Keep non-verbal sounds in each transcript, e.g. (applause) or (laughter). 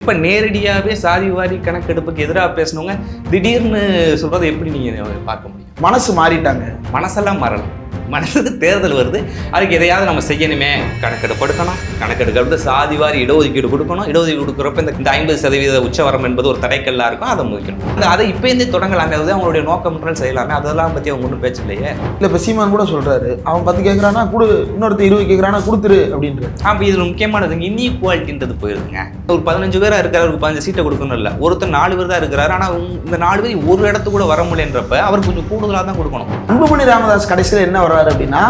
இப்போ நேரடியாகவே சாதி வாரி கணக்கெடுப்புக்கு எதிராக பேசினவங்க திடீர்னு சொல்றதை எப்படி நீங்கள் பார்க்க முடியும்? மனசு மாறிட்டாங்க. மனசெல்லாம் மாறல. மனசுக்கு தேர்தல் வருது. அதுக்கு எதையாவது நம்ம செய்யணுமே. கணக்கெடுப்பு எடுக்கணும் கணக்கெடுக்க அடுத்து சாதி வாரி இடஒதுக்கீடு கொடுக்கணும். இடஒதுக்கீடு கொடுக்குறப்ப இந்த ஐம்பது சதவீத உச்சவரம் என்பது ஒரு தடைக்கல்லா இருக்கும். அதை முடிக்கணும். அந்த அதை இப்போ இருந்தே தொடங்கலாமே. அதுதான் அவங்களுடைய நோக்கம் செய்யலாமே. அதெல்லாம் பற்றி அவங்க ஒன்றும் பேச்சு இல்லையே. இல்ல இப்ப சீமான் கூட சொல்றாரு. அவன் பத்து கேட்கறானா கொடு இன்னொருத்த இருபது கேட்கறானா கொடுத்துரு அப்படின்றாரு. அப்போ இதில் முக்கியமானது இன்இக்வாலிட்டின்றது போயிருதுங்க. ஒரு பதினஞ்சு பேரா இருக்கிறவருக்கு பதினஞ்சு சீட்டை கொடுக்கணும் இல்லை. ஒருத்தர் நாலு பேர் தான் இருக்கிறாரு. ஆனால் இந்த நாலு பேர் ஒரு இடத்துக்கு கூட வர முடியலன்றப்ப அவர் கொஞ்சம் கூடுதலாக தான் கொடுக்கணும். அன்புமணி ராமதாஸ் கடைசியில் என்ன வர்றாரு அப்படின்னா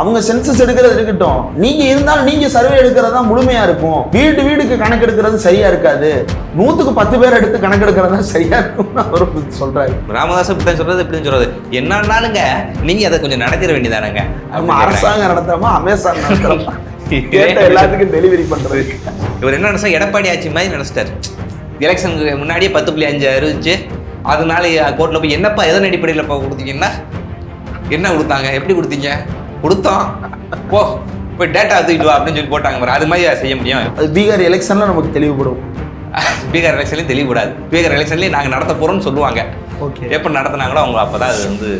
அவங்க சென்சஸ் எடுக்கிறது இருக்கட்டும். நீங்க இருந்தாலும் நீங்க சர்வே எடுக்கிறது தான் முழுமையா இருக்கும். வீடு வீடுக்கு கணக்கு எடுக்கிறது சரியா இருக்காது. நூத்துக்கு பத்து பேர் எடுத்து கணக்கு எடுக்கிறது தான் சரியா இருக்கும்னு அவர் சொல்றாரு. ராமதாஸ் இப்படி சொல்றது இப்படி சொல்றது. என்னன்னாலுங்க நீங்க அதை கொஞ்சம் நடத்திட வேண்டியதானங்க? நம்ம அரசாங்கம் நடத்தாம அமேசான் நடத்துறோம்? எல்லாத்துக்கும் டெலிவரி பண்றது. இவர் என்ன நினைச்சா எடப்பாடி ஆட்சி மாதிரி நினைச்சிட்டாரு. எலெக்ஷனுக்கு முன்னாடியே பத்து புள்ளி அஞ்சு அறிவிச்சு அதனால கோர்ட்டில் போய் என்னப்பா எதன் அடிப்படையில் இப்போ கொடுத்தீங்கன்னா என்ன கொடுத்தாங்க? எப்படி கொடுத்தீங்க? கொடுத்தோம். போ போய் டேட்டா தூக்கிட்டு வா அப்படின்னு சொல்லி போட்டாங்க பாரு. அது மாதிரி செய்ய முடியும்? அது பீகார் எலெக்ஷன்ல நமக்கு தெளிவுபடும். பீகார் எலெக்ஷன்லையும் தெளிவுபடாது. பீகார் எலெக்ஷன்லேயும் நாங்கள் நடத்த போகிறோம்னு சொல்லுவாங்க. ஓகே. எப்போ நடத்துனாங்களோ அவங்க அப்போ தான் அது வந்து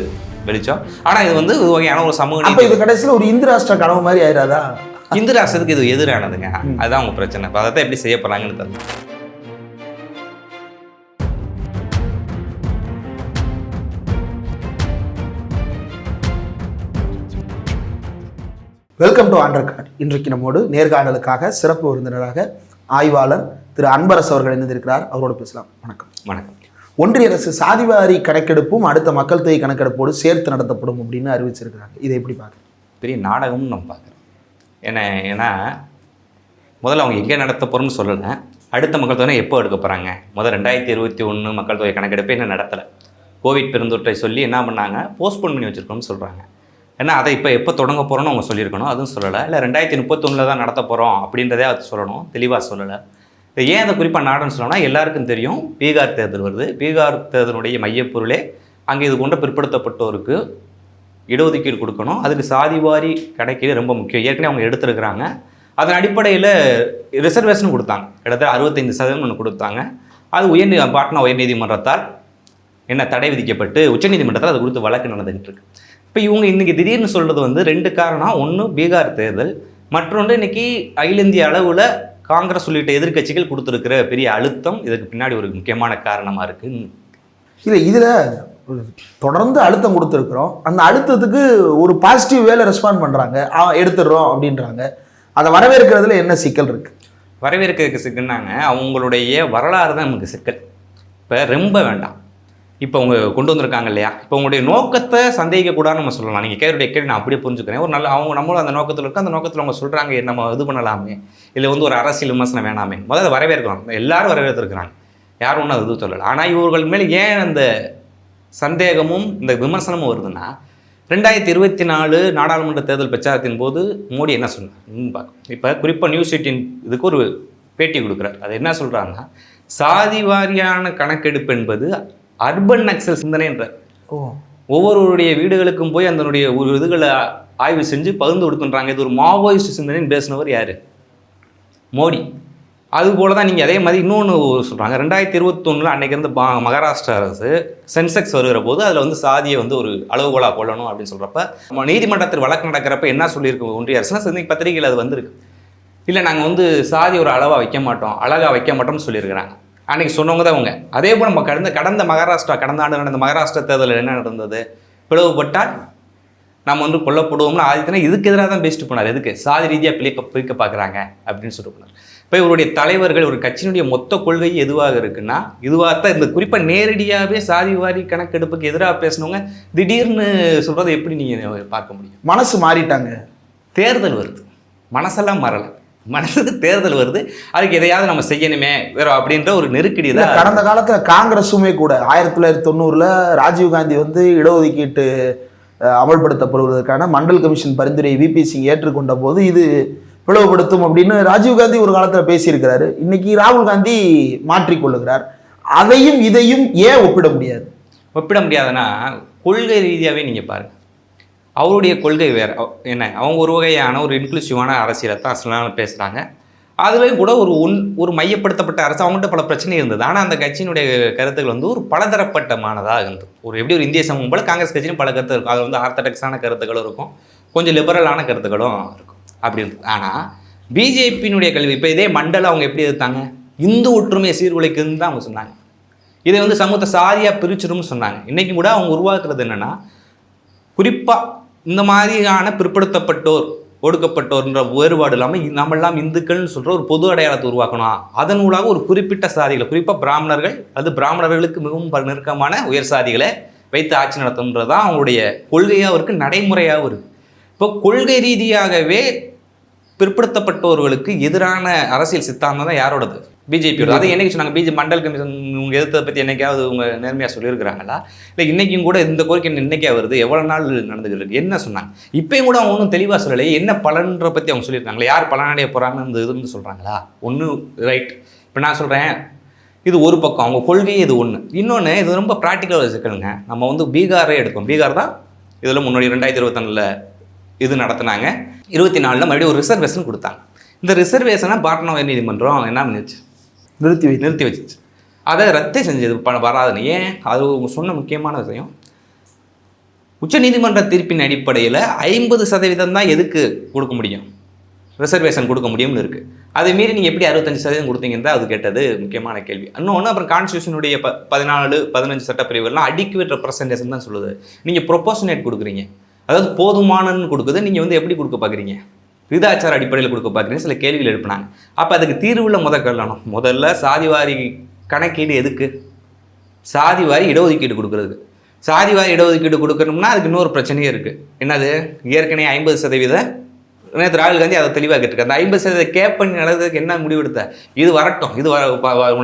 வெளிச்சம். ஆனால் இது வந்து ஒரு வகையான ஒரு சமூக அப்ப இது கடைசியில ஒரு இந்திராஷ்டிர கனவு மாதிரி ஆயிராதா? இந்து ராஷ்டிரத்துக்கு இது எதிரானதுங்க. அதுதான் அவங்க பிரச்சனை. அதை எப்படி செய்ய போறாங்கன்னு தெரியல. வெல்கம் டு ஆண்டர் கார்டு இன்றைக்கு நம்மோடு நேர்காணலுக்காக சிறப்பு விருந்தினராக ஆய்வாளர் திரு அன்பரசு அவர்கள் இணைந்திருக்கிறார். அவரோடு பேசலாம். வணக்கம். வணக்கம். ஒன்றிய அரசு சாதிவாரி கணக்கெடுப்பும் அடுத்த மக்கள் தொகை கணக்கெடுப்போடு சேர்த்து நடத்தப்படும் அப்படின்னு அறிவிச்சிருக்கிறாங்க. இதை எப்படி பார்க்குறேன் பெரிய நாடகம்னு நம்ம பார்க்குறோம். ஏன்னா ஏன்னா முதல்ல அவங்க எங்கே நடத்த போகிறோம்னு சொல்லலை. அடுத்த மக்கள் தொகை எப்போ எடுக்க போகிறாங்க முதல் ரெண்டாயிரத்தி இருபத்தி ஒன்று மக்கள் தொகை கணக்கெடுப்பே இன்னும் நடத்தலை. கோவிட் பெருந்தொற்றை சொல்லி என்ன பண்ணாங்க? போஸ்ட்போன் பண்ணி வச்சுருக்கோம்னு சொல்கிறாங்க ஏன்னா அதை இப்போ எப்போ தொடங்க போகிறோன்னு அவங்க சொல்லியிருக்கணும். அதுவும் சொல்லலை. இல்லை ரெண்டாயிரத்தி முப்பத்தொன்னில் தான் நடத்த போகிறோம் அப்படின்றதே அது சொல்லணும். தெளிவாக சொல்லலை. இது ஏன் அதை குறிப்பாக நாடுன்னு சொல்லணும்னா எல்லாருக்கும் தெரியும். பீகார் தேர்தல் வருது. பீகார் தேர்தலுடைய மையப்பொருளே அங்கே இது கொண்ட பிற்படுத்தப்பட்டோருக்கு இடஒதுக்கீடு கொடுக்கணும். அதுக்கு சாதிவாரி கிடைக்கிறது ரொம்ப முக்கியம். ஏற்கனவே அவங்க எடுத்திருக்கிறாங்க. அதன் அடிப்படையில் ரிசர்வேஷன் கொடுத்தாங்க. கிட்டத்தட்ட அறுபத்தைந்து சதவீதம் ஒன்று கொடுத்தாங்க. அது உயர் பாட்னா உயர்நீதிமன்றத்தால் என்ன தடை விதிக்கப்பட்டு உச்சநீதிமன்றத்தில் அது குறித்து வழக்கு நடந்துகிட்டு இருக்கு. இப்போ இவங்க இன்னைக்கு திடீர்னு சொல்றது வந்து ரெண்டு காரணம். ஒன்று பீகார் தேர்தல். மற்றொன்று இன்னைக்கு அகில இந்திய அளவில் காங்கிரஸ் உள்ளிட்ட எதிர்க்கட்சிகள் கொடுத்துருக்கிற பெரிய அழுத்தம். இதுக்கு பின்னாடி ஒரு முக்கியமான காரணமாக இருக்குது இல்லை இதில் தொடர்ந்து அழுத்தம் கொடுத்துருக்குறோம். அந்த அழுத்தத்துக்கு ஒரு பாசிட்டிவ் வேலை ரெஸ்பாண்ட் பண்ணுறாங்க எடுத்துடுறோம் அப்படின்றாங்க. அதை வரவேற்கிறதுல என்ன சிக்கல் இருக்கு? வரவேற்கிறதுக்கு சிக்கல்னாங்க அவங்களுடைய வரலாறு தான் நமக்கு சிக்கல். இப்போ ரொம்ப வேண்டாம். இப்போ அவங்க கொண்டு வந்திருக்காங்க இல்லையா? இப்போ உங்களுடைய நோக்கத்தை சந்தேகிக்கக்கூடாதுன்னு நம்ம சொல்லலாம். நீங்கள் கேளுடைய கேள்வி நான் அப்படியே புரிஞ்சுக்கிறேன். ஒரு நல்ல அவங்க நம்மளும் அந்த நோக்கத்தில் இருக்கோம் அந்த நோக்கத்தில் அவங்க சொல்கிறாங்க நம்ம இது பண்ணலாமே. இல்லை வந்து ஒரு அரசியல் விமர்சனம் வேணாமே. முதல்ல வரவேற்கிறோம் எல்லாரும் வரவேற்றிருக்கிறாங்க யாரும் ஒன்றும் அது இது சொல்லலை. ஆனால் இவர்கள் மேலே ஏன் அந்த சந்தேகமும் இந்த விமர்சனமும் வருதுன்னா ரெண்டாயிரத்தி இருபத்தி நாலு நாடாளுமன்ற தேர்தல் பிரச்சாரத்தின் போது மோடி என்ன சொன்னார்? பார்க்கும் இப்போ குறிப்பாக நியூஸ் எயிட்டின் இதுக்கு ஒரு பேட்டி கொடுக்குறார். அது என்ன சொல்கிறாங்கன்னா சாதி வாரியான கணக்கெடுப்பு என்பது அர்பன் நக்சல் சிந்தனைன்ற. ஒவ்வொருவருடைய வீடுகளுக்கும் போய் அதனுடைய ஒரு இதுகளை ஆய்வு செஞ்சு பகிர்ந்து கொடுக்குன்றாங்க. இது ஒரு மாவோயிஸ்ட் சிந்தனைன்னு பேசினவர் யார்? மோடி. அதுபோல தான் நீங்கள் அதே மாதிரி இன்னொன்று சொல்கிறாங்க ரெண்டாயிரத்தி இருபத்தொன்னில் அன்னைக்கு இருந்து பா மகாராஷ்டிரா அரசு சென்செக்ஸ் வருகிற போது அதில் வந்து சாதியை வந்து ஒரு அளவுகோலாக கொள்ளணும் அப்படின்னு சொல்கிறப்ப நம்ம நீதிமன்றத்தில் வழக்கு நடக்கிறப்ப என்ன சொல்லியிருக்கு ஒன்றிய அரசுனா இன்னைக்கு பத்திரிகையில் அது வந்திருக்கு. இல்லை நாங்கள் வந்து சாதி ஒரு அளவாக வைக்க மாட்டோம் அழகாக வைக்க மாட்டோம்னு சொல்லியிருக்கிறாங்க. அன்னைக்கு சொன்னவங்க தான் அவங்க அதே போல் நம்ம கடந்த கடந்த மகாராஷ்டிரா கடந்த ஆண்டு நடந்த மகாராஷ்டிரா தேர்தலில் என்ன நடந்தது? பிளவுபட்டால் நம்ம வந்து கொல்லப்படுவோம்னு ஆதித்தனா இதுக்கு எதிராக தான் பேசிட்டு போனார். எதுக்கு? சாதி ரீதியாக பிழைக்க பிரிக்க பார்க்குறாங்க அப்படின்னு சொல்லிட்டு போனார். இப்போ இவருடைய தலைவர்கள் ஒரு கட்சியினுடைய மொத்த கொள்கை எதுவாக இருக்குன்னா இதுவாக தான் இந்த குறிப்பாக நேரடியாகவே சாதி வாரி கணக்கெடுப்புக்கு எதிராக பேசினவங்க திடீர்னு சொல்கிறத எப்படி நீங்கள் பார்க்க முடியும்? மனசு மாறிட்டாங்க. தேர்தல் வருது. மனசெல்லாம் மாறலை. மனசுக்கு தேர்தல் வருது. அதுக்கு எதையாவது நம்ம செய்யணுமே வேற அப்படின்ற ஒரு நெருக்கடி தான் கடந்த காலத்துல காங்கிரஸுமே கூட ஆயிரத்தி தொள்ளாயிரத்தி தொண்ணூறுல ராஜீவ் காந்தி வந்து இடஒதுக்கீட்டு அமல்படுத்தப்படுவதற்கான மண்டல் கமிஷன் பரிந்துரையை விபி சிங் ஏற்றுக்கொண்ட போது இது பிளவுபடுத்தும் அப்படின்னு ராஜீவ் காந்தி ஒரு காலத்துல பேசியிருக்கிறாரு. இன்னைக்கு ராகுல் காந்தி மாற்றிக்கொள்ளுகிறார் அதையும் இதையும் ஏன் ஒப்பிட முடியாது? ஒப்பிட முடியாதுன்னா கொள்கை ரீதியாகவே நீங்கள் பாருங்க. அவருடைய கொள்கை வேறு. என்ன? அவங்க ஒரு வகையான ஒரு இன்க்ளூசிவான அரசியலை தான் அசலான பேசுகிறாங்க அதுலேயும் கூட ஒரு உன் ஒரு மையப்படுத்தப்பட்ட அரசு அவங்ககிட்ட பல பிரச்சனை இருந்தது. ஆனால் அந்த கட்சியினுடைய கருத்துக்கள் வந்து ஒரு பலதரப்பட்டமானதாக இருந்தது. ஒரு எப்படி ஒரு இந்திய சமூகம் போல காங்கிரஸ் கட்சியிலும் பல கருத்து இருக்கும். அது வந்து ஆர்த்தடாக்ஸான கருத்துக்களும் இருக்கும். கொஞ்சம் லிபரலான கருத்துக்களும் இருக்கும். அப்படி இருந்தது. ஆனால் பிஜேபியினுடைய கல்வி இப்போ இதே மண்டலம் அவங்க எப்படி எதிர்த்தாங்க? இந்து ஒற்றுமையை சீர்குலைக்குன்னு தான் அவங்க சொன்னாங்க. இதை வந்து சமூகத்தை சாதியாக பிரிச்சிடும்னு சொன்னாங்க. இன்றைக்கும் கூட அவங்க உருவாக்குறது என்னென்னா குறிப்பாக இந்த மாதிரியான பிற்படுத்தப்பட்டோர் ஒடுக்கப்பட்டோர்ன்ற வேறுபாடு இல்லாமல் நம்மெல்லாம் இந்துக்கள்னு சொல்கிற ஒரு பொது அடையாளத்தை உருவாக்கணும். அதன் ஊடாக ஒரு குறிப்பிட்ட சாதிகளை குறிப்பாக பிராமணர்கள் அது பிராமணர்களுக்கு மிகவும் நெருக்கமான உயர் சாதிகளை வைத்து ஆட்சி நடத்தணுன்றது தான் அவங்களுடைய கொள்கையாகவும் இருக்குது நடைமுறையாகவும் இருக்குது இப்போ கொள்கை ரீதியாகவே பிற்படுத்தப்பட்டோர்களுக்கு எதிரான அரசியல் சித்தாந்தம் தான் யாரோடது? பிஜேபியோட அதை என்னைக்கு சொன்னாங்க? பிஜே மண்டல் கமிஷன் உங்க எதிர்த்ததை பற்றி என்னைக்காவது உங்க நேர்மையாக சொல்லியிருக்கிறாங்களா? இல்லை இன்னைக்கும் கூட இந்த கோரிக்கை இன்னைக்கே வருது? எவ்வளோ நாள் நடந்துகிட்டு இருக்கு? என்ன சொன்னாங்க? இப்பயும் கூட அவங்க ஒன்றும் தெளிவாக சொல்லலை. என்ன பலன்ற பற்றி அவங்க சொல்லியிருக்காங்களா? யார் பலனடைய போகிறாங்கன்னு இந்த இதுன்னு சொல்கிறாங்களா ஒன்று ரைட் இப்போ நான் சொல்கிறேன் இது ஒரு பக்கம். அவங்க கொள்கையே இது ஒன்று இன்னொன்று இது ரொம்ப ப்ராக்டிக்கலாக வச்சுக்கணுங்க நம்ம வந்து பீகாரே எடுப்போம் பீகார் தான் இதில் முன்னாடி ரெண்டாயிரத்தி இருபத்தொன்னில் இது நடத்துனாங்க. இருபத்தி நாலில் மறுபடியும் ஒரு ரிசர்வேஷன் கொடுத்தாங்க. இந்த ரிசர்வேஷனை பாட்னா உயர் நீதிமன்றம் என்ன பண்ணிச்சு நிறுத்தி வை நிறுத்தி வச்சிச்சு. அதை ரத்து செஞ்சது ப வராதுன்னு. ஏன்? அது அவங்க சொன்ன முக்கியமான விஷயம். உச்சநீதிமன்ற தீர்ப்பின் அடிப்படையில் ஐம்பது சதவீதம் தான் எதுக்கு கொடுக்க முடியும்? ரிசர்வேஷன் கொடுக்க முடியும்னு இருக்குது அதை மீறி நீங்கள் எப்படி அறுபத்தஞ்சு சதவீதம் கொடுத்தீங்கன்னு தான் அது கேட்டது முக்கியமான கேள்வி. இன்னொன்று அப்புறம் கான்ஸ்டியூஷனுடைய ப பதினாலு பதினஞ்சு சட்டப்பிரிவுகள்லாம் அடிக்குவேட் ரெப்ரசன்டேஷன் தான் சொல்லுது. நீங்கள் ப்ரொபோஷனேட் கொடுக்குறீங்க. அதாவது போதுமானன்னு கொடுக்குது. நீங்கள் வந்து எப்படி கொடுக்க பார்க்குறீங்க? விதாச்சார அடிப்படையில் கொடுக்க பார்க்குறீங்க சில கேள்விகள் எழுப்பினாங்க. அப்போ அதுக்கு தீர்வுல முத கல்லணும் முதல்ல சாதிவாரி கணக்கீடு எதுக்கு? சாதிவாரி இடஒதுக்கீடு கொடுக்குறது சாதிவாரி இடஒதுக்கீடு கொடுக்கணும்னா அதுக்கு இன்னொரு பிரச்சனையும் இருக்குது என்னது? ஏற்கனவே ஐம்பது சதவீத நேற்று ராகுல் காந்தி அதை தெளிவாக கேட்டிருக்காரு. அந்த ஐம்பது சதவீத கேப் பண்ணி நடந்ததுக்கு என்ன முடிவெடுத்த? இது வரட்டும். இது வர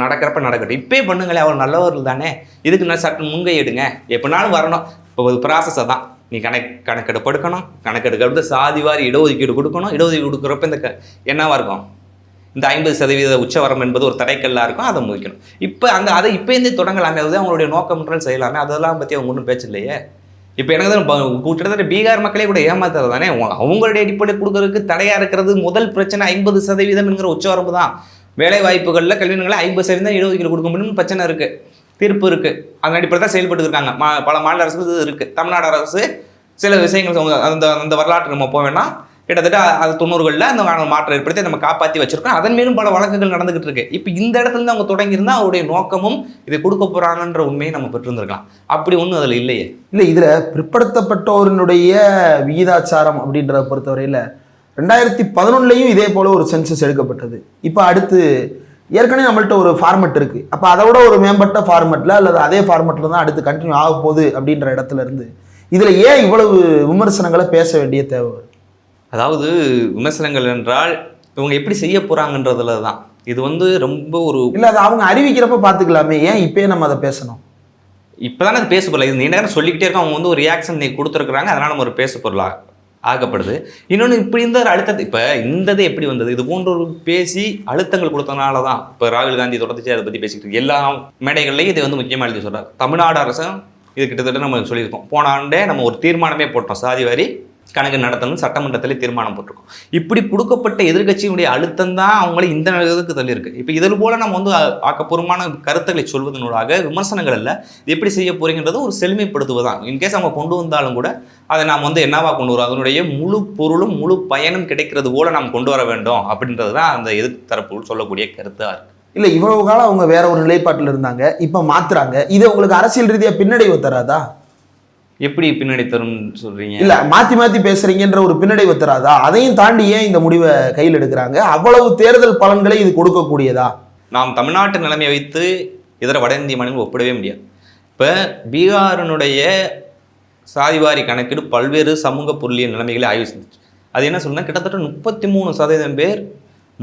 நடக்கிறப்ப நடக்கட்டும். இப்பயே பண்ணுங்களேன் அவர் நல்லவர்கள் தானே. இதுக்கு நான் சட்டம் முன்கையிடுங்க எப்படினாலும் வரணும். இப்போ ஒரு ப்ராசஸை தான் நீ கணக்கு கணக்கெடுப்பு எடுக்கணும் கணக்கெடுக்கிறது சாதி வாரி இடஒதுக்கீடு கொடுக்கணும். இடஒதுக்கீடு கொடுக்குறப்ப இந்த க என்னவாக இருக்கும்? இந்த ஐம்பது சதவீத உச்சவரம் என்பது ஒரு தடைக்கல்லாக இருக்கும். அதை முடிக்கணும் இப்போ அந்த அதை இப்போந்தே தொடங்கலாமே. அதுதான் அவங்களுடைய நோக்கம்ன்றது செய்யலாமே. அதெல்லாம் பற்றி அவங்க ஒன்றும் பேச்சு இல்லையே இப்போ எனக்கு தான் கிட்டத்தட்ட பீகார் மக்களே கூட ஏமாத்துறது தானே. அவங்களுடைய அடிப்படை கொடுக்கறதுக்கு தடையாக இருக்கிறது முதல் பிரச்சனை ஐம்பது சதவீதம்ங்கிற உச்சவரம்பு தான். வேலை வாய்ப்புகளில் கல்வி ஐம்பது சதவீதம் இடஒதுக்கீடு கொடுக்க முடியும்னு பிரச்சனை இருக்குது தீர்ப்பு இருக்குது அதன் அடிப்படை தான் செயல்பட்டு இருக்காங்க. மா பல மாநில அரசு இது இருக்குது தமிழ்நாடு அரசு சில விஷயங்கள் அந்த அந்த வரலாற்று நம்ம போக வேணாம் கிட்டத்தட்ட அது தொண்ணூறுகளில் அந்த மா- மாற்றம் ஏற்படுத்தி நம்ம காப்பாற்றி வச்சிருக்கோம். அதன் மேலும் பல வழக்குகள் நடந்துகிட்டு இருக்கு. இப்போ இந்த இடத்துல இருந்து அவங்க தொடங்கியிருந்தா அவருடைய நோக்கமும் இதை கொடுக்க போகிறாங்கன்ற உண்மையை நம்ம பெற்றிருந்திருக்கலாம். அப்படி ஒன்றும் அதில் இல்லையே. இல்லை இதில் பிற்படுத்தப்பட்டோரினுடைய விகிதாச்சாரம் அப்படின்றத பொறுத்தவரையில் ரெண்டாயிரத்தி பதினொன்னுலையும் இதே போல ஒரு சென்சஸ் எடுக்கப்பட்டது. இப்போ அடுத்து ஏற்கனவே நம்மள்ட்ட ஒரு ஃபார்மெட் இருக்குது அப்போ அதை விட ஒரு மேம்பட்ட ஃபார்மெட்டில் அல்லது அதே ஃபார்மெட்டில் தான் அடுத்து கண்டினியூ ஆக போகுது அப்படின்ற இடத்துல இருந்து இதில் ஏன் இவ்வளவு விமர்சனங்களை பேச வேண்டிய தேவை? அதாவது விமர்சனங்கள் என்றால் இவங்க எப்படி செய்ய போறாங்கன்றதுல தான். இது வந்து ரொம்ப ஒரு இல்லை அது அவங்க அறிவிக்கிறப்ப பார்த்துக்கலாமே. ஏன் இப்பயே நம்ம அதை பேசணும்? இப்போதானே அது பேச பொருள் இது நீண்ட நேரம் சொல்லிக்கிட்டே இருக்கோம். அவங்க வந்து ஒரு ரியாக்ஷன் நீ கொடுத்துருக்குறாங்க. அதனால நம்ம ஒரு பேச பொருளா ஆகப்படுது. இன்னொன்று இப்படி இந்த ஒரு அழுத்தத்தை இப்போ இந்தது எப்படி வந்தது? இது போன்ற பேசி அழுத்தங்கள் கொடுத்தனால தான் இப்போ ராகுல் காந்தி தொடர்ச்சி அதை பற்றி பேசிக்கிட்டு எல்லா மேடைகள்லையும் இதை வந்து முக்கியமாக எழுதி சொல்கிறார் தமிழ்நாடு அரசும் இது கிட்டத்தட்ட நம்ம சொல்லியிருக்கோம். போன ஆண்டே நம்ம ஒரு தீர்மானமே போட்டோம். சாதி வாரி கணக்கு நடத்தணும் சட்டமன்றத்தில் தீர்மானம் போட்டிருக்கோம். இப்படி கொடுக்கப்பட்ட எதிர்க்கட்சியினுடைய அழுத்தம் தான் அவங்களை இந்த இதுக்கு தள்ளியிருக்கு. இப்போ இதில் போல நம்ம வந்து ஆக்கப்பூர்வமான கருத்துக்களை சொல்வதனூடாக விமர்சனங்கள் இல்லை இது எப்படி செய்ய போறீங்கன்றது ஒரு செழுமைப்படுத்துவதான் இன்கேஸ் அவங்க கொண்டு வந்தாலும் கூட அதை நாம் வந்து என்னவா கொண்டு வரோம் அதனுடைய முழு பொருளும் முழு பயனும் கிடைக்கிறது போல நாம் கொண்டு வர வேண்டும் அப்படின்றது தான் அந்த எதிர்ப்பு தரப்பு சொல்லக்கூடிய கருத்தாக இருக்கு. இல்லை இவ்வளவு காலம் அவங்க வேற ஒரு நிலைப்பாட்டில் இருந்தாங்க இப்போ மாத்துறாங்க. இது உங்களுக்கு அரசியல் ரீதியாக பின்னடைவு தராதா? எப்படி பின்னாடி தரும்னு சொல்றீங்க? இல்ல மாத்தி மாத்தி பேசுறீங்கன்ற ஒரு பின்னடைவு தராதா? அதையும் தாண்டி ஏன் இந்த முடிவை கையில் எடுக்கிறாங்க? அவ்வளவு தேர்தல் பலன்களை இது கொடுக்கக்கூடியதா? நாம் தமிழ்நாட்டு நிலைமையை வைத்து இதர வட இந்திய மாநிலங்கள் ஒப்பிடவே முடியாது. இப்போ பீகாரினுடைய சாதிவாரி கணக்கீடு பல்வேறு சமூக பொருளியல் நிலைமைகளை ஆய்வு செஞ்சுச்சு. அது என்ன சொல்லுன்னா கிட்டத்தட்ட முப்பத்தி மூணு சதவீதம் பேர்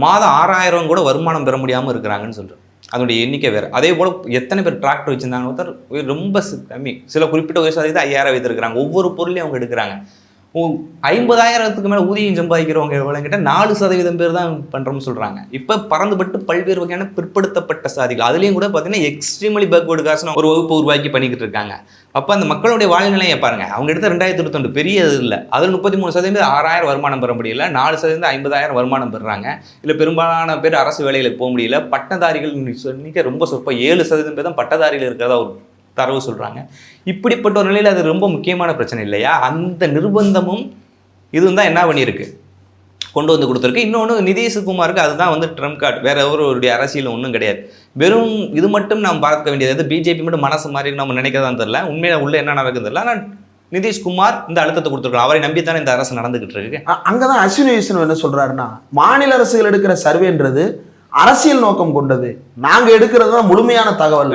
மாதம் ஆறாயிரம் கூட வருமானம் பெற முடியாமல் இருக்கிறாங்கன்னு சொல்கிறேன் அதனுடைய எண்ணிக்கை வேறு. அதே போல் எத்தனை பேர் டிராக்டர் வச்சுருந்தாங்க ஒருத்தர் ரொம்ப கம்மி. சில குறிப்பிட்ட வயசு அதிகத்தை ஐயாயிரம் வைத்திருக்கிறாங்க. ஒவ்வொரு பொருளையும் அவங்க எடுக்கிறாங்க. ஐம்பதாயிரத்துக்கு மேலே ஊதியம் சம்பாதிக்கிறவங்க எவ்வளோங்கிட்ட நாலு சதவீதம் பேர் தான் பண்ணுறோம்னு சொல்கிறாங்க இப்போ பறந்துபட்டு பல்வேறு வகையான பிற்படுத்தப்பட்ட சாதிகள். அதுலேயும் கூட பார்த்தீங்கன்னா எக்ஸ்ட்ரீம்லி பேக்வேர்டு காசுன்னு ஒரு வகுப்பு உருவாக்கி பண்ணிக்கிட்டு இருக்காங்க. அப்போ அந்த மக்களுடைய வாழ்நிலையை பாருங்கள் அவங்க எடுத்த ரெண்டாயிரத்தி இருபத்தொண்டு பெரிய இது இல்லை. அதில் முப்பத்தி மூணு சதவீதம் ஆறாயிரம் வருமானம் பெற முடியல. நாலு சதவீதம் ஐம்பதாயிரம் வருமானம் பெறுறாங்க இல்லை பெரும்பாலான பேர் அரசு வேலைகளுக்கு போக முடியல. பட்டதாரிகள் சொன்னிக்க ரொம்ப சொற்ப. ஏழு சதவீதம் பேர் தான் பட்டதாரிகள் இருக்கிறதா ஒரு தரவு சொல்கிறாங்க இப்படிப்பட்ட ஒரு நிலையில் அது ரொம்ப முக்கியமான பிரச்சனை இல்லையா? அந்த நிர்பந்தமும் இதுவும் தான் என்ன பண்ணியிருக்கு? கொண்டு வந்து கொடுத்துருக்கு. இன்னொன்று நிதிஷ்குமாருக்கு அதுதான் வந்து ட்ரம்ப் கார்டு வேற ஒருவருடைய அரசியல் ஒன்றும் கிடையாது. வெறும் இது மட்டும் நாம் பார்க்க வேண்டியது பிஜேபி மட்டும் மனசு மாதிரி நம்ம நினைக்கிறதான்னு தெரில உண்மையில உள்ள என்ன நடக்குது தெரியல. ஆனால் நிதிஷ்குமார் இந்த அழுத்தத்தை கொடுத்துருக்கலாம் அவரை நம்பித்தானே இந்த அரசு நடந்துகிட்டு இருக்கு. அ- அங்கதான் அஸ்வினி வைஷ்ணவ் என்ன சொல்றாருன்னா மாநில அரசுகள் எடுக்கிற சர்வேன்றது அரசியல் நோக்கம் கொண்டது. நாங்க எடுக்கிறது தான் முழுமையான தகவல்.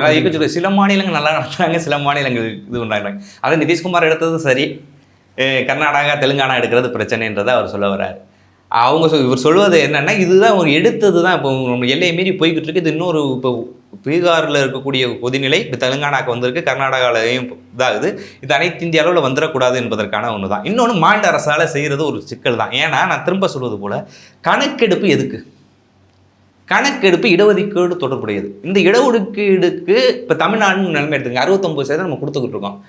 சில மாநிலங்கள் நல்லா நடத்துறாங்க சில மாநிலங்கள் இது பண்றாங்க. அதை நிதிஷ்குமார் எடுத்தது சரி. கர்நாடகா தெலுங்கானா எடுக்கிறது பிரச்சனைன்றதை அவர் சொல்ல வர்றாரு. அவங்க சொல் இவர் சொல்வது என்னன்னா இதுதான் அவங்க எடுத்தது தான். இப்போ நம்ம எல்லையை மீறி போய்கிட்டு இருக்கு. இது இன்னொரு இப்போ பீகாரில் இருக்கக்கூடிய கொதிநிலை இப்போ தெலுங்கானாக்கு வந்திருக்கு. கர்நாடகாவிலையும் இதாகுது. இது அனைத்து இந்திய அளவில் வந்துடக்கூடாது என்பதற்கான ஒன்று தான் இன்னொன்று மாநில அரசால் செய்கிறது ஒரு சிக்கல் தான். ஏன்னா நான் திரும்ப சொல்வது போல கணக்கெடுப்பு எதுக்கு? கணக்கெடுப்பு இடஒதுக்கீடு தொடர்புடையது. இந்த இடஒதுக்கீடுக்கு இப்போ தமிழ்நாடுன்னு நிலைமை எடுத்துங்க அறுபத்தொம்பது சதவீதம் நம்ம கொடுத்துக்கிட்டு இருக்கோம்.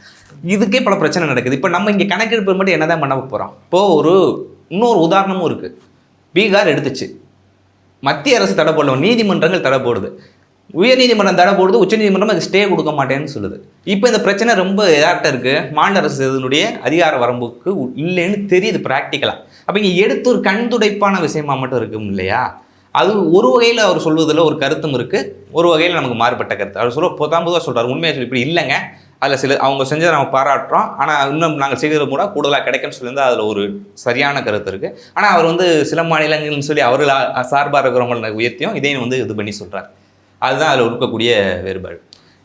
இதுக்கே பல பிரச்சனை நடக்குது. இப்போ நம்ம இங்கே கணக்கெடுப்பு மட்டும் என்னதான் பண்ண போகிறோம் இப்போது ஒரு இன்னொரு உதாரணமும் இருக்குது பீகார் எடுத்துச்சு. மத்திய அரசு தடை போடலாம் நீதிமன்றங்கள் தடை போடுது. உயர்நீதிமன்றம் தடை போடுது. உச்சநீதிமன்றம் அதுக்கு ஸ்டே கொடுக்க மாட்டேன்னு சொல்லுது. இப்போ இந்த பிரச்சனை ரொம்ப இதாட்ட இருக்குது மாநில அரசு இதனுடைய அதிகார வரம்புக்கு உ- இல்லைன்னு தெரியுது ப்ராக்டிக்கலாக அப்போ இங்கே எடுத்து ஒரு கண்துடைப்பான விஷயமா மட்டும் இருக்கும் இல்லையா? அது ஒரு வகையில் அவர் சொல்வதில் ஒரு கருத்தும் இருக்குது ஒரு வகையில் நமக்கு மாறுபட்ட கருத்து. அவர் சொல்ல பொதாம் பொதுவாக சொல்கிறார் உண்மையாக சொல்லி இப்படி இல்லைங்க. அதில் சில அவங்க செஞ்சதை நம்ம பாராட்டுறோம். ஆனால் இன்னும் நாங்கள் செய்தது கூட கூடுதலாக கிடைக்கும்னு சொல்லியிருந்தா அதில் ஒரு சரியான கருத்து இருக்குது ஆனால் அவர் வந்து சில மாநிலங்கள்னு சொல்லி அவர் சார்பாக இருக்கிறவங்களை உயர்த்தியும் இதையும் வந்து இது பண்ணி சொல்கிறார் அதுதான் அதில் இருக்கக்கூடிய வேறுபாடு.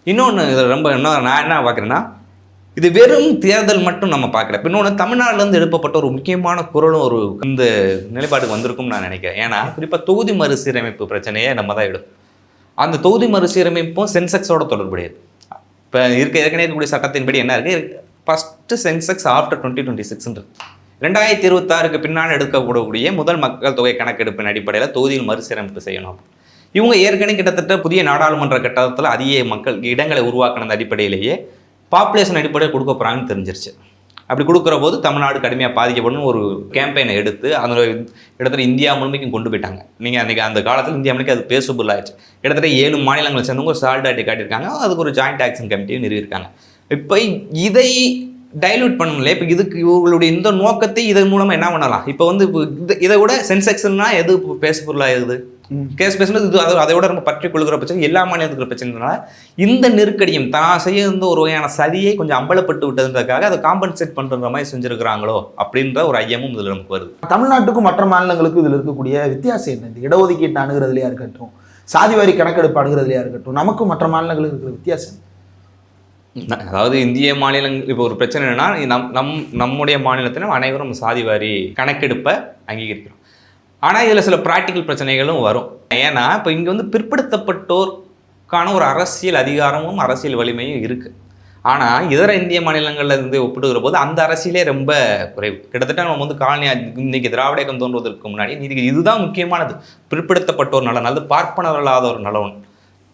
இன்னொன்று இதில் ரொம்ப இன்னும் நான் என்ன பார்க்குறேன்னா இது வெறும் தேர்தல் மட்டும் நம்ம பார்க்கல. இன்னொன்று தமிழ்நாட்டிலேருந்து எழுப்பப்பட்ட ஒரு முக்கியமான குரலும் ஒரு இந்த நிலைப்பாட்டுக்கு வந்திருக்கும்னு நான் நினைக்கிறேன். ஏன்னா குறிப்பாக தொகுதி மறுசீரமைப்பு பிரச்சனையை நம்ம தான் எடுக்கும் அந்த தொகுதி மறுசீரமைப்பும் சென்செக்ஸோட தொடர்புடையது. இப்போ இருக்க ஏற்கனவே இருக்கக்கூடிய சட்டத்தின்படி என்ன இருக்குது first Sensex after twenty twenty சிக்ஸ்ன்றது ரெண்டாயிரத்தி இருபத்தாறுக்கு பின்னால் எடுக்கக்கூடக்கூடிய முதல் மக்கள் தொகை கணக்கெடுப்பின் அடிப்படையில் தொகுதியில் மறுசீரமைப்பு செய்யணும் இவங்க ஏற்கனவே கிட்டத்தட்ட புதிய நாடாளுமன்ற கட்டத்தில் அதிக மக்கள் இடங்களை உருவாக்கின அடிப்படையிலேயே பாப்புலேஷன் அடிப்படையில் கொடுக்க போகிறாங்கன்னு தெரிஞ்சிருச்சு. அப்படி கொடுக்குற போது தமிழ்நாடு கடுமையாக பாதிக்கப்படணும்னு ஒரு கேம்பெயினை எடுத்து அதோட இடத்துல இந்தியா முழுமைக்கும் கொண்டு போயிட்டாங்க. நீங்கள் அன்றைக்கி அந்த காலத்தில் இந்தியா முழுக்க அது பேசுபுல் ஆயிடுச்சு. கிட்டத்தட்ட ஏழு மாநிலங்களை சேர்ந்தவங்க ஒரு சால்டாட்டி காட்டியிருக்காங்க. அதுக்கு ஒரு ஜாயிண்ட் ஆக்ஷன் கமிட்டியும் நிறுவியிருக்காங்க. இப்போ இதை டைல்யூட் பண்ணல இப்போ இதுக்கு இவங்களுடைய இந்த நோக்கத்தை இதன் மூலமாக என்ன பண்ணலாம்? இப்போ வந்து இப்போ இந்த இதை விட சென்செக்ஷன்னா எது பேசுபொருளாகுது ம். கேஸ் பேசுனது இது அதை அதை விட நம்ம பற்றி கொள்கிற பிரச்சனை எல்லா மாநிலத்துக்கு பிரச்சனைனால இந்த நெருக்கடியும் தான் செய்ய இருந்த ஒரு வகையான சதியை கொஞ்சம் அம்பலப்பட்டு விட்டதுக்காக அதை காம்பன்சேட் பண்ணுற மாதிரி செஞ்சிருக்கிறாங்களோ அப்படின்ற ஒரு ஐயமும் இதில் நமக்கு வருது. தமிழ்நாட்டுக்கும் மற்ற மாநிலங்களுக்கும் இதில் இருக்கக்கூடிய வித்தியாசம் என்ன? இந்த இடஒதுக்கீட்டு அணுகிறதுலையா இருக்கட்டும் சாதிவாரி கணக்கெடுப்பு அணுகிறதுலையா இருக்கட்டும் நமக்கும் மற்ற மாநிலங்களுக்கு இருக்கிற வித்தியாசம் அதாவது இந்திய மாநிலங்கள் இப்போ ஒரு பிரச்சனை என்னன்னா நம் நம் நம்முடைய மாநிலத்திலும் அனைவரும் சாதிவாரி கணக்கெடுப்பை அங்கீகரிக்கிறோம். ஆனால் இதில் சில ப்ராக்டிக்கல் பிரச்சனைகளும் வரும். ஏன்னா இப்போ இங்கே வந்து பிற்படுத்தப்பட்டோருக்கான ஒரு அரசியல் அதிகாரமும் அரசியல் வலிமையும் இருக்குது ஆனால் இதர இந்திய மாநிலங்களில் இருந்து ஒப்பிடுகிற போது அந்த அரசியலே ரொம்ப குறைவு. கிட்டத்தட்ட நம்ம வந்து காலனி இன்னைக்கு திராவிட இயக்கம் தோன்றுவதற்கு முன்னாடி இன்றைக்கி இதுதான் முக்கியமானது. பிற்படுத்தப்பட்டோர் நலன் அல்லது பார்ப்பனர்களாத ஒரு நலன்.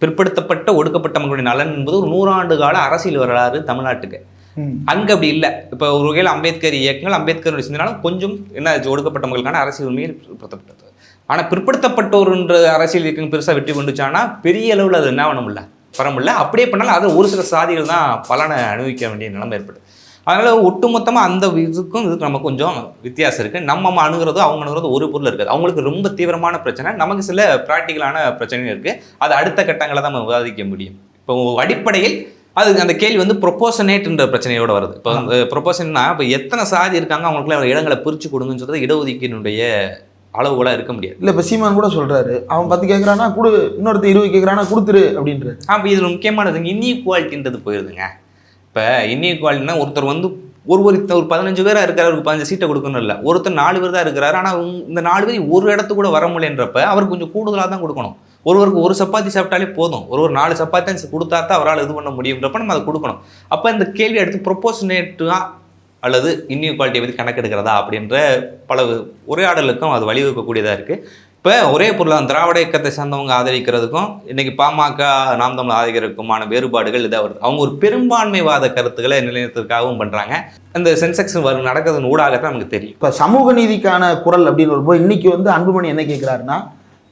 பிற்படுத்தப்பட்ட ஒடுக்கப்பட்ட மக்களுடைய நலன் என்பது ஒரு நூறாண்டு கால அரசியல் வரலாறு தமிழ்நாட்டுக்கு. அங்க அப்படி இல்லை. இப்போ ஒரு வகையில் அம்பேத்கர் இயக்கங்கள் அம்பேத்கருடைய சிந்தனாலும் கொஞ்சம் என்ன ஒடுக்கப்பட்ட மக்களுக்கான அரசியல் உண்மையில் பிற்படுத்தப்பட்டது. ஆனால் பிற்படுத்தப்பட்டோர்ன்ற அரசியல் இயக்கம் பெருசாக வெற்றி கொண்டுச்சானா பெரிய அளவில் அது என்ன பண்ண முடியல வர முடியல. அப்படியே பண்ணாலும் அது ஒரு சில சாதிகள் தான் பலனை அனுபவிக்க வேண்டிய நிலைமை ஏற்படுது. அதனால் ஒட்டுமொத்தமாக அந்த இதுக்கும் இதுக்கு நமக்கு கொஞ்சம் வித்தியாசம் இருக்குது நம்ம அணுகிறதோ அவங்க அணுகிறதோ ஒரு பொருள் இருக்காது. அவங்களுக்கு ரொம்ப தீவிரமான பிரச்சனை. நமக்கு சில ப்ராக்டிக்கலான பிரச்சனையும் இருக்குது அது அடுத்த கட்டங்களை தான் நம்ம விவாதிக்க முடியும். இப்போ அடிப்படையில் அது அந்த கேள்வி வந்து ப்ரொபோஷனேட்ன்ற பிரச்சனையோட வருது. இப்போ அந்த ப்ரொபோஷன்னா இப்போ எத்தனை சாதி இருக்காங்க அவங்களுக்குள்ள இடங்களை பிரித்து கொடுங்கன்னு சொல்றது இடஒதுக்கீடுடைய அளவுகளாக இருக்க முடியாது. இல்ல இப்ப சீமான் கூட சொல்றாரு. அவன் பத்து கேட்கறானா கொடு இன்னொருத்த இருபது கேட்கறானா கொடுத்துரு அப்படின்றாரு. அப்போ இதில் முக்கியமானது இன்இக்வாலிட்டின்றது போயிருதுங்க. இப்போ இன்இக்வாலிட்டினா ஒருத்தர் வந்து ஒரு ஒரு ஒரு பதினஞ்சு பேராக இருக்கிறார் ஒரு பதினஞ்சு சீட்டை கொடுக்கணும் இல்லை. ஒருத்தர் நாலு பேர் தான் இருக்கிறாரு. ஆனால் இந்த நாலு பேர் ஒரு இடத்து கூட வர முடியன்றப்ப அவருக்கு கொஞ்சம் கூடுதலாக தான் கொடுக்கணும். ஒருவருக்கு ஒரு சப்பாத்தி சாப்பிட்டாலே போதும். ஒரு ஒரு நாலு சப்பாத்தி கொடுத்தா தான் அவரால் இது பண்ண முடியுன்றப்ப நம்ம அதை கொடுக்கணும். அப்போ இந்த கேள்வி எடுத்து ப்ரொப்போஷனேட்டாக அல்லது இன்இக்வாலிட்டியை பற்றி கணக்கெடுக்கிறதா அப்படின்ற பல உரையாடலுக்கும் அது வழிவகுக்கக்கூடியதாக இருக்குது இப்போ ஒரே பொருளாக திராவிட இயக்கத்தை சேர்ந்தவங்க ஆதரிக்கிறதுக்கும் இன்னைக்கு பாமக நாம் தமிழ் ஆதரிக்கிறதுக்குமான வேறுபாடுகள் இதாக வருது. அவங்க ஒரு பெரும்பான்மைவாத கருத்துக்களை நிலைநிறுத்ததுக்காகவும் பண்ணுறாங்க அந்த சென்செக்ஸ் வரும் நடக்கிறதன் ஊடாகத்தான் நமக்கு தெரியும். இப்போ சமூக நீதிக்கான குரல் அப்படின்னு வரும்போது இன்னைக்கு வந்து அன்புமணி என்ன கேட்குறாருன்னா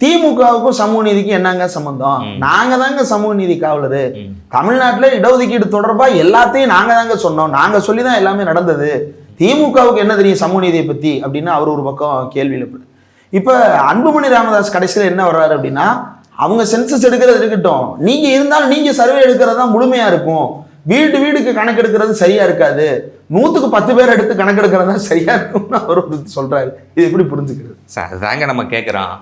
திமுகவுக்கும் சமூக நீதிக்கும் என்னங்க சம்பந்தம்? ம். நாங்க தாங்க சமூக நீதி காவலரு. தமிழ்நாட்டுல இடஒதுக்கீடு தொடர்பா எல்லாத்தையும் நாங்க தாங்க சொன்னோம். நாங்க சொல்லி தான் எல்லாமே நடந்தது. திமுகவுக்கு என்ன தெரியும் சமூக நீதியை பத்தி அப்படின்னு அவர் ஒரு பக்கம் கேள்வி எழுப்புது இப்ப அன்புமணி ராமதாஸ் கடைசியில் என்ன வர்றாரு அப்படின்னா அவங்க சென்சஸ் எடுக்கிறது இருக்கட்டும். நீங்க இருந்தாலும் நீங்க சர்வே எடுக்கிறது தான் முழுமையா இருக்கும். வீடு வீடுக்கு கணக்கெடுக்கிறது சரியா இருக்காது. நூத்துக்கு பத்து பேர் எடுத்து கணக்கெடுக்கிறது தான் சரியா இருக்கும்னு அவர் ஒரு சொல்றாரு. இது எப்படி புரிஞ்சுக்கிறது? சார் அதுதாங்க நம்ம கேட்குறோம்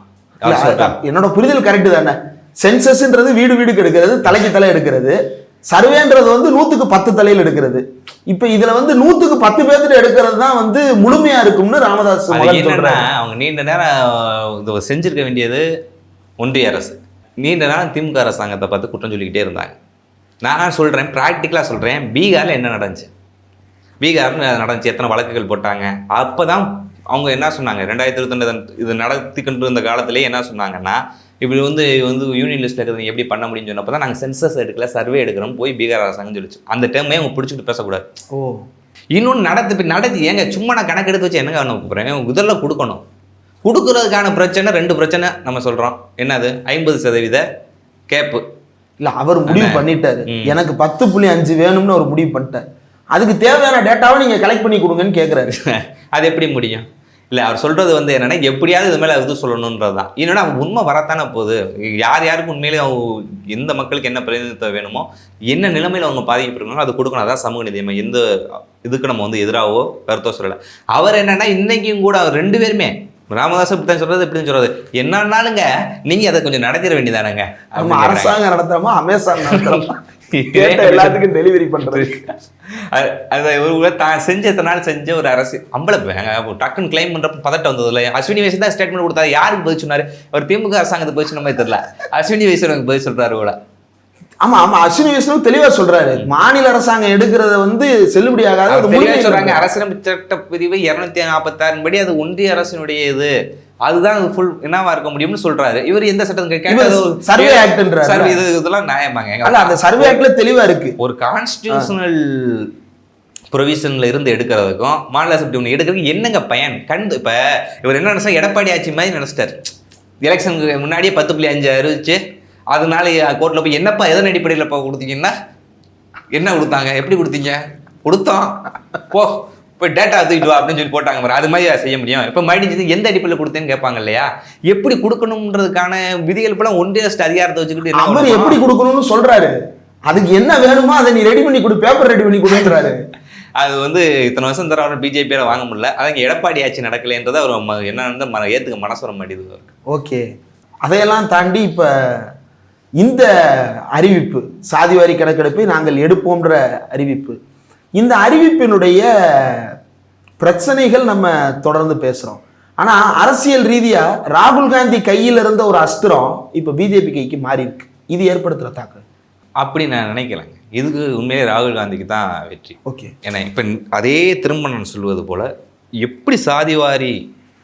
என்னோட புரிதல் கரெக்ட் தானே. சென்சஸ்ன்றது வீடு வீடுக்கு எடுக்கிறது தலைக்கு தலை எடுக்கிறது. சர்வேன்றது வந்து நூத்துக்கு பத்து தலையில் எடுக்கிறது. இப்ப இதுல வந்து நூத்துக்கு பத்து பேர்த்துல எடுக்கிறது தான் வந்து முழுமையா இருக்கும்னு ராமதாஸ் சொல்றாரு. அவங்க நீண்ட நேரம் இது செஞ்சிருக்க வேண்டியது ஒன்றிய அரசு. நீண்ட நேரம் திமுக அரசாங்கத்தை பார்த்து குற்றம் சொல்லிக்கிட்டே இருந்தாங்க. நான் சொல்கிறேன் ப்ராக்டிக்கலாக சொல்கிறேன் பீகாரில் என்ன நடந்துச்சு? பீகார்னு நடந்துச்சு? எத்தனை வழக்குகள் போட்டாங்க? அப்போ தான் அவங்க என்ன சொன்னாங்க? ரெண்டாயிரத்தி இருபத்தி இது நடத்தி கொண்டு இருந்த காலத்திலேயே என்ன சொன்னாங்கன்னா இப்படி வந்து வந்து யூனியன் லிஸ்ட்டில் இருக்கிறது எப்படி பண்ண முடியும்னு சொன்னப்போ தான் நாங்கள் சென்சஸ் எடுக்கல சர்வே எடுக்கிறோம் போய் பீகார் அரசாங்கம் சொல்லிச்சு. அந்த டைமே அவங்க பிடிச்சிட்டு பேசக்கூடாது. ஓ. இன்னொன்று நடத்து நடத்தி ஏங்க சும்மா நான் கணக்கு எடுத்து வச்சு என்னங்க பண்ண போகிறேன் முதல்ல கொடுக்கணும். கொடுக்கறதுக்கான பிரச்சனை ரெண்டு பிரச்சனை நம்ம சொல்கிறோம் என்னது? ஐம்பது சதவீத கேப்பு. இல்ல அவர் முடிவு பண்ணிட்டாரு. எனக்கு பத்து புள்ளி அஞ்சு வேணும்னு அவர் முடிவு பண்ணிட்டார். அதுக்கு தேவையான டேட்டாவை நீங்க கலெக்ட் பண்ணி கொடுங்கன்னு கேக்குறாரு. (laughs) அது எப்படி முடியும்? இல்லை அவர் சொல்கிறது வந்து என்னன்னா எப்படியாவது இது மேலே இது சொல்லணுன்றது தான் அவங்க உண்மை வரத்தானே போகுது. யார் யாருக்கு உண்மையிலே அவங்க எந்த மக்களுக்கு என்ன பிரதிநிதித்துவம் வேணுமோ என்ன நிலைமையில் அவங்க பாதிக்கப்படுறாங்களோ அது கொடுக்கணும். அதான் சமூக நீதி. நம்ம எந்த இதுக்கு நம்ம வந்து எதிராகவோ கருத்தோ சொல்லலை. அவர் என்னன்னா இன்னைக்கும் கூட அவர் ரெண்டு பேருமே ராமதாஸ் இப்படி தான் சொல்றது இப்படி தான் சொல்றது. என்னன்னாலுங்க நீங்க அதை கொஞ்சம் நடத்திட வேண்டியதானங்க? அரசாங்கம் நடத்துறோமா அமேசான் நடத்துறோமா? கேட்ட எல்லாத்துக்கும் டெலிவரி பண்றது. அது- ஒரு தான் செஞ்ச செஞ்ச ஒரு அரசு. அம்பளை டக்குன்னு கிளைம் பண்றப்ப பதட்டம் வந்தது இல்லை அஸ்வினி வயசு தான் ஸ்டேட்மெண்ட் கொடுத்தாரு. யாருக்கு பதில் சொன்னாரு? அவர் திமுக அரசாங்கத்துக்கு பதில் சொன்ன மாதிரி தெரியல. அஸ்வினி வயசு பதில் சொல்றாரு கூட ஆமா ஆமா. அஸ்வினி வைஷ்ணவ் தெளிவா சொல்றாரு. மாநில அரசாங்கம் எடுக்கிறத வந்து செல்லுபடி ஆகாது. அது அவர் தெளிவா முழுமையா சொல்றாங்க. சொல்றாங்க. அரசியலமைப்பு சட்ட பிரிவு இருநூத்தி நாற்பத்தாறின் படி அது ஒன்றிய அரசினுடைய இது அதுதான் ஃபுல் என்னவா இருக்க முடியும்னு சொல்றாரு. இவர் எந்த சட்டம் இவர் survey actன்றாரு. சர்வே இது இதெல்லாம் நியாயமாங்க. அந்த சர்வே ஆக்ட்ல தெளிவா இருக்கு. ஒரு கான்ஸ்டியூஷனல் ப்ரொவிஷன்ல இருந்து எடுக்கிறதுக்கும் மாநில அசம்பிளி ஒன்று எடுக்கிறதுக்கு என்னங்க பயன்? கண் இப்போ இவர் என்ன நினைச்சா எடப்பாடி ஆட்சி மாதிரி நினைச்சிட்டார். எலெக்ஷனுக்கு முன்னாடியே பத்து புள்ளி அஞ்சு அறிவிச்சு அதனால கோர்ட்டில் போய் என்னப்பா எதன் அடிப்படையில் இப்போ கொடுத்தீங்கன்னா என்ன கொடுத்தாங்க? எப்படி கொடுத்தீங்க? கொடுத்தோம். போ. போய் டேட்டா தூக்கிட்டு வா அப்படின்னு சொல்லி போட்டாங்க பாரு. அது மாதிரி செய்ய முடியும். இப்போ மறுபடியும் எந்த அடிப்படையில் கொடுத்தேன்னு கேட்பாங்க இல்லையா? எப்படி கொடுக்கணுன்றதுக்கான விதிகள் இப்பெல்லாம் ஒன்றிய அரசு அதிகாரத்தை வச்சுக்கிட்டு அவர்? எப்படி கொடுக்கணும்னு சொல்றாரு. அதுக்கு என்ன வேணுமோ அதை நீ ரெடி பண்ணி கொடு பேப்பர் ரெடி பண்ணி கொடுன்றாரு. அது வந்து இத்தனை வருஷம் தர பிஜேபியால வாங்க முடியல. அதான் எடப்பாடி ஆட்சி நடக்கலைன்றதை அவர் ம- என்ன வந்து மன ஏத்துக்க மனசு வர மாட்டேங்குது அவருக்கு. ஓகே. அதையெல்லாம் தாண்டி இப்ப இந்த அறிவிப்பு சாதிவாரி கணக்கெடுப்பை நாங்கள் எடுப்போம்ன்ற அறிவிப்பு இந்த அறிவிப்பினுடைய பிரச்சனைகள் நம்ம தொடர்ந்து பேசுறோம். ஆனா அரசியல் ரீதியா ராகுல் காந்தி கையில் இருந்த ஒரு அஸ்திரம் இப்ப பிஜேபி கைக்கு மாறி இருக்கு. இது ஏற்படுத்துற தாக்கம் அப்படி நான் நினைக்கலைங்க. இதுக்கு உண்மையிலே ராகுல் காந்திக்கு தான் வெற்றி. ஓகே. ஏன்னா இப்போ அதே திரும்ப நான் சொல்வது போல எப்படி சாதிவாரி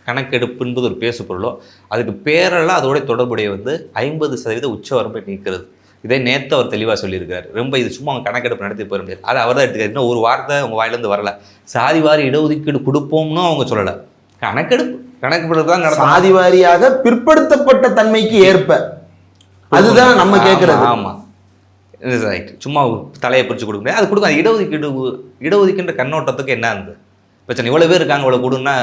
கணக்கெடுப்பு என்பது ஒரு பேசு பொருளோ அதுக்கு பேரெல்லாம் அதோட தொடர்புடைய வந்து ஐம்பது சதவீத உச்ச வரம்பை நீக்கிறது. இதே நேத்து அவர் தெளிவாக சொல்லியிருக்காரு ரொம்ப இது சும்மா அவங்க கணக்கெடுப்பு நடத்தி போயிட முடியாது. அது அவர் தான் எடுத்துக்காரு. இன்னும் ஒரு வார்த்தை அவங்க வாயிலேருந்து வரல. சாதிவாரி இடஒதுக்கீடு கொடுப்போம்னு அவங்க சொல்லலை. கணக்கெடுப்பு. கணக்கெடுப்பு தான் நடத்தணும். சாதி வாரியாக பிற்படுத்தப்பட்ட தன்மைக்கு ஏற்ப. அதுதான் நம்ம கேட்கறது ஆமா ரைட் சும்மா தலையை பிடிச்சி கொடுக்க முடியாது. அது கொடுக்கும் அது இடஒதுக்கீடு இடஒதுக்கீன்ற கண்ணோட்டத்துக்கு என்ன இருந்தது பிரச்சனை. இவ்வளவு பேர் இருக்காங்க இவ்வளவு கொடுன்னா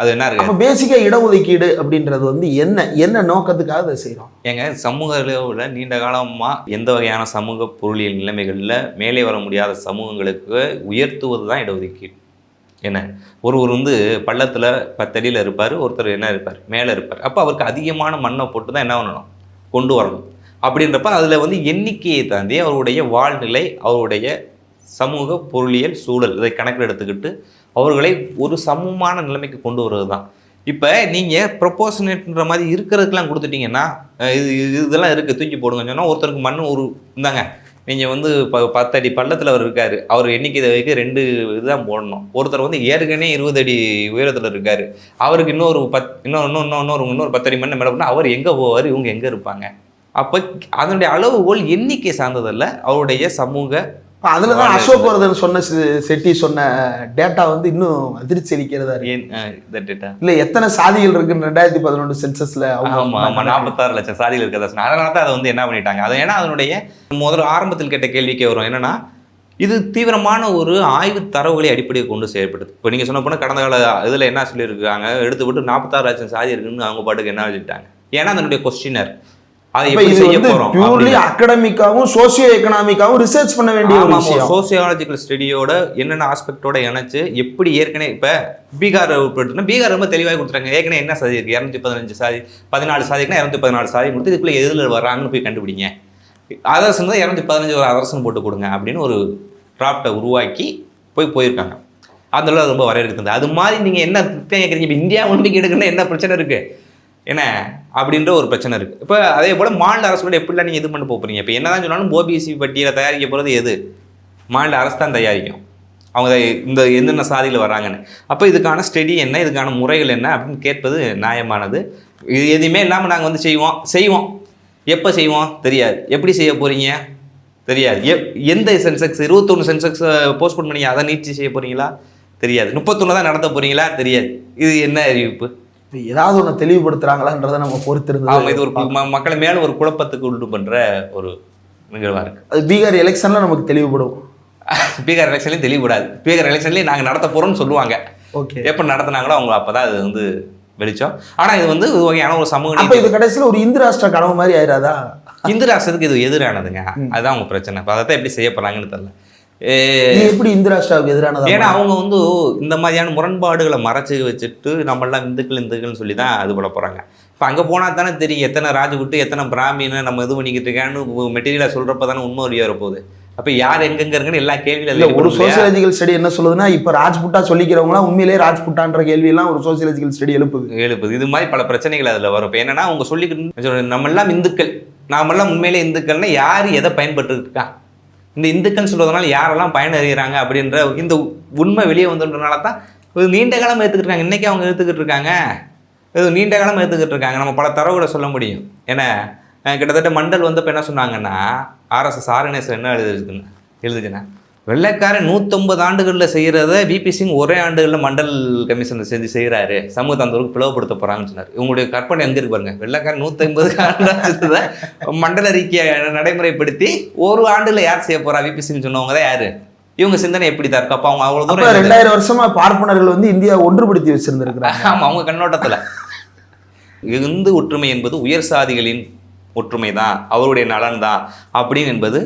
அது என்ன இருக்கு? அப்ப பேசிக்கா இடஒதுக்கீடு அப்படின்றது வந்து என்ன என்ன நோக்கத்துக்காக அதை செய்றோம் ஏங்க சமூக அளவில் நீண்ட காலமா எந்த வகையான சமூக பொருளியல் நிலைமைகளில் மேலே வர முடியாத சமூகங்களுக்கு உயர்த்துவது தான் இடஒதுக்கீடு. என்ன? ஒருவர் வந்து பள்ளத்தில் பத்தடியில் இருப்பார் ஒருத்தர் என்ன இருப்பார்? மேலே இருப்பார். அப்போ அவருக்கு அதிகமான மண்ணை போட்டு தான் என்ன பண்ணணும்? கொண்டு வரணும். அப்படின்றப்ப அதில் வந்து எண்ணிக்கையை தாண்டி அவருடைய வாழ்நிலை அவருடைய சமூக பொருளியல் சூழல் இதை கணக்கில் எடுத்துக்கிட்டு அவர்களை ஒரு சமமான நிலைமைக்கு கொண்டு வருவது தான் இப்போ நீங்கள் ப்ரொபோஷனேட்ன்ற மாதிரி இருக்கிறதுக்கெல்லாம் கொடுத்துட்டீங்கன்னா இது இது- இதெல்லாம் இருக்குது தூக்கி போடுங்கன்னு சொன்னால் ஒருத்தருக்கு மண் ஒரு இந்தாங்க நீங்கள் வந்து ப பத்தடி பள்ளத்தில் அவர் இருக்கார் அவர் எண்ணிக்கை வைக்க ரெண்டு இதுதான் போடணும். ஒருத்தர் வந்து ஏற்கனவே இருபது அடி உயரத்தில் இருக்கார் அவருக்கு இன்னொரு பத் இன்னொரு இன்னும் இன்னும் இன்னொரு இன்னொரு பத்தடி மணி மேலே போனால் அவர் எங்கே போவார் இவங்க எங்கே இருப்பாங்க? அப்போ அதனுடைய அளவுகோல் எண்ணிக்கை சார்ந்ததல்ல அவருடைய சமூக அதுல தான் அசோக் வர்தன் சொன்ன செட்டி சொன்ன டேட்டா வந்து இன்னும் அதிர்ச்சி அளிக்கிறதா இருக்கு. இல்ல எத்தனை சாதிகள் இருக்குன்னு ரெண்டாயிரத்தி பதினொன்று சென்சஸ்ல அவங்க ஆமா ஆமா நாற்பத்தாறு லட்சம் சாதிகள் சொன்னாங்க அதனால தான் அதை வந்து என்ன பண்ணிட்டாங்க? அது ஏன்னா அதனுடைய முதல்ல ஆரம்பத்தில் கேட்ட கேள்விக்கே வரும். என்னன்னா இது தீவிரமான ஒரு ஆய்வு தரவுகளை அடிப்படையை கொண்டு செயல்படுது. இப்போ நீங்கள் சொன்ன போனால் கடந்த கால இதில் என்ன சொல்லியிருக்காங்க? எடுத்து விட்டு நாற்பத்தாறு லட்சம் சாதி இருக்குன்னு அவங்க பாட்டுக்கு என்ன வச்சுட்டாங்க ஏன்னா அதனுடைய கொஸ்டினர் பியூர்லி அகடமிக்காவும் சோசியோ எக்கனாமிக்காவும் ரிசர்ச் பண்ண வேண்டிய ஒரு விஷயம். சோசியாலஜிக்கல் ஸ்டடியோட என்னென்ன ஆஸ்பெக்டோட இணைச்சு எப்படி ஏற்கனவே இப்போ பீகார் உட்படுத்தினா பீகார் ரொம்ப தெளிவாக கொடுத்துறாங்க ஏற்கனவே என்ன சாதி இருக்கு? இரநூத்தி பதினஞ்சு சாதி பதினாலு சாதிக்குன்னா இரநூத்தி பதினாலு சாதி கொடுத்து இதுக்குள்ள எதில் வர்றாங்கன்னு போய் கண்டுபிடிங்க. அதர்சன் தான் இரநூத்தி பதினஞ்சு ஒரு அதர்சன் போட்டு கொடுங்க அப்படின்னு ஒரு டிராஃப்டை உருவாக்கி போய் போயிருக்காங்க. அதில் ரொம்ப வரையறுக்குது அது மாதிரி நீங்கள் என்ன கேட்குறீங்க இப்போ இந்தியா ஒலிம்பிக் எடுக்கணும்னா என்ன பிரச்சனை இருக்குது என்ன? அப்படின்ற ஒரு பிரச்சனை இருக்குது இப்போ அதே போல் மாநில அரசோட எப்படிலாம் நீங்கள் இது பண்ண போகிறீங்க இப்போ என்னதான் சொன்னாலும் ஓபிசி பட்டியலை தயாரிக்க போகிறது எது? மாநில அரசு தான் தயாரிக்கும். அவங்க இந்த என்னென்ன சாதியில் வராங்கன்னு அப்போ இதுக்கான ஸ்டடி என்ன? இதுக்கான முறைகள் என்ன? அப்படின்னு கேட்பது நியாயமானது. இது எதுவுமே இல்லாமல் நாங்கள் வந்து செய்வோம். செய்வோம். எப்போ செய்வோம்? தெரியாது. எப்படி செய்ய போகிறீங்க தெரியாது. எப் எந்த சென்செக்ஸ்? இருபத்தொன்று சென்செக்ஸ் போஸ்ட்போன் பண்ணி அதை நீட்சி செய்ய போகிறீங்களா தெரியாது. முப்பத்தொன்று தான் நடத்த போகிறீங்களா தெரியாது. இது என்ன அறிவிப்பு? ஏதாவது ஒண்ணு தெளிவுபடுத்துறாங்களான்றதை நம்ம பொறுத்திருந்து ஆமாம் இது ஒரு மக்களை மேலே ஒரு குழப்பத்துக்கு உண்டு பண்ணுற ஒரு நிகழ்வாக இருக்குது அது பீகார் எலெக்ஷன்ல நமக்கு தெளிவுபடும். பீகார் எலெக்ஷன்லையும் தெளிவுபடாது. பீகார் எலெக்ஷன்லையும் நாங்கள் நடத்த போகிறோம்னு சொல்லுவாங்க. ஓகே. எப்போ நடத்துனாங்களோ அவங்க அப்போ தான் அது வந்து வெளிச்சம். ஆனால் இது வந்து ஒரு வகையான ஒரு சமூக அப்ப இது கடைசியில ஒரு இந்து ராஷ்டிர கனவு மாதிரி ஆயிராதா? இந்து ராஷ்டிரத்துக்கு இது எதிரானதுங்க. அதுதான் அவங்க பிரச்சனை. அதை தான் எப்படி செய்ய போகிறாங்கன்னு தெரியல. எப்படி இந்து ராஷ்டிராவுக்கு எதிரானதா ஏன்னா அவங்க வந்து இந்த மாதிரியான முரண்பாடுகளை மறைச்சு வச்சுட்டு நம்மளாம் இந்துக்கள் இந்துக்கள்னு சொல்லி தான் இது பண்ண போகிறாங்க இப்போ அங்கே போனால் தானே தெரியும் எத்தனை ராஜகுட்டு எத்தனை பிராமினை நம்ம இது பண்ணிக்கிட்டு இருக்கான்னு மெட்டீரியலாக சொல்கிறப்ப தானே உண்மை வழியாக வரப்போகுது. அப்போ யார் எங்கெங்க இருக்குன்னு எல்லா இல்ல கேள்வியில் ஒரு சோசியலாஜிக்கல் ஸ்டடி என்ன சொல்லுதுன்னா இப்ப ராஜ்புட்டா சொல்லிக்கிறவங்களாம் உண்மையிலேயே ராஜ்புட்டான்ற கேள்வி எல்லாம் ஒரு சோசியலாஜிக்கல் ஸ்டடி எழுப்புது. எழுப்புது. இது மாதிரி பல பிரச்சனைகள் அதில் வரும். இப்போ என்னன்னா அவங்க சொல்லிக்கிட்டு நம்ம எல்லாம் இந்துக்கள். நாமெல்லாம் உண்மையிலே இந்துக்கள்னா யார் எதை பயன்பட்டு இருக்கா இந்த இந்துக்கள் சொல்றதுனால யாரெல்லாம் பயனறிகிறாங்க அப்படின்ற இந்த உண்மை வெளியே வந்துன்றனால தான் நீண்ட காலம் ஏற்றுக்கிட்டு இருக்காங்க அவங்க எடுத்துக்கிட்டு இருக்காங்க இது நீண்ட காலம் எடுத்துக்கிட்டு இருக்காங்க நம்ம பல தரவுகளை சொல்ல முடியும். ஏன்னா கிட்டத்தட்ட மண்டல் வந்தப்போ என்ன சொன்னாங்கன்னா ஆர்எஸ்எஸ் ஆர்என்எஸ் என்ன எழுதிருக்குன்னு எழுதுச்சுன்னா? வெள்ளைக்காரன் நூற்றம்பது ஆண்டுகளில் செய்கிறத விபி சிங் ஒரே ஆண்டுகளில் மண்டல் கமிஷன் செஞ்சு செய்கிறாரு சமூகத்தை அந்த அளவுக்கு பிளவுபடுத்த போகிறாங்கன்னு சொன்னார். இவங்களுடைய கற்பனை எங்கே இருக்கு பாருங்க. வெள்ளைக்காரன் நூற்றம்பது ஆண்டு (laughs) மண்டல அறிக்கையை நடைமுறைப்படுத்தி ஒரு ஆண்டில் யார் செய்ய போறா? விபி சிங் சொன்னவங்க தான் யாரு? இவங்க சிந்தனை எப்படி தான் இருக்கு? அப்போ அவங்க அவ்வளோ தூரம் ரெண்டாயிரம் வருஷமா பார்ப்பனர்கள் வந்து இந்தியா ஒன்றுபடுத்தி வச்சிருந்திருக்கிறாங்க. ஆமா அவங்க கண்ணோட்டத்துல. இந்து ஒற்றுமை என்பது உயர் சாதிகளின் ஒற்றுமை தான் அவருடைய நலன் தான் அப்படின்னு என்பது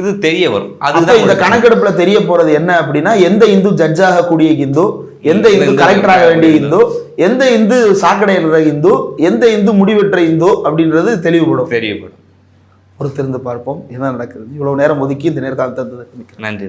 இது தெரிய வரும். அதுதான் இந்த கணக்கெடுப்புல தெரிய போறது என்ன அப்படின்னா எந்த இந்து ஜட்ஜ் ஆகக்கூடிய இந்து எந்த இந்து கலெக்டர் ஆக வேண்டிய இந்து. எந்த இந்து சாக்கடையிடுற இந்து எந்த இந்து முடிவெற்ற இந்து அப்படின்றது தெளிவுபடும். தெரியப்படும். பொறுத்திருந்து பார்ப்போம் என்ன நடக்குது இவ்வளவு நேரம் ஒதுக்கி இந்த நேர்காலத்தை நன்றி.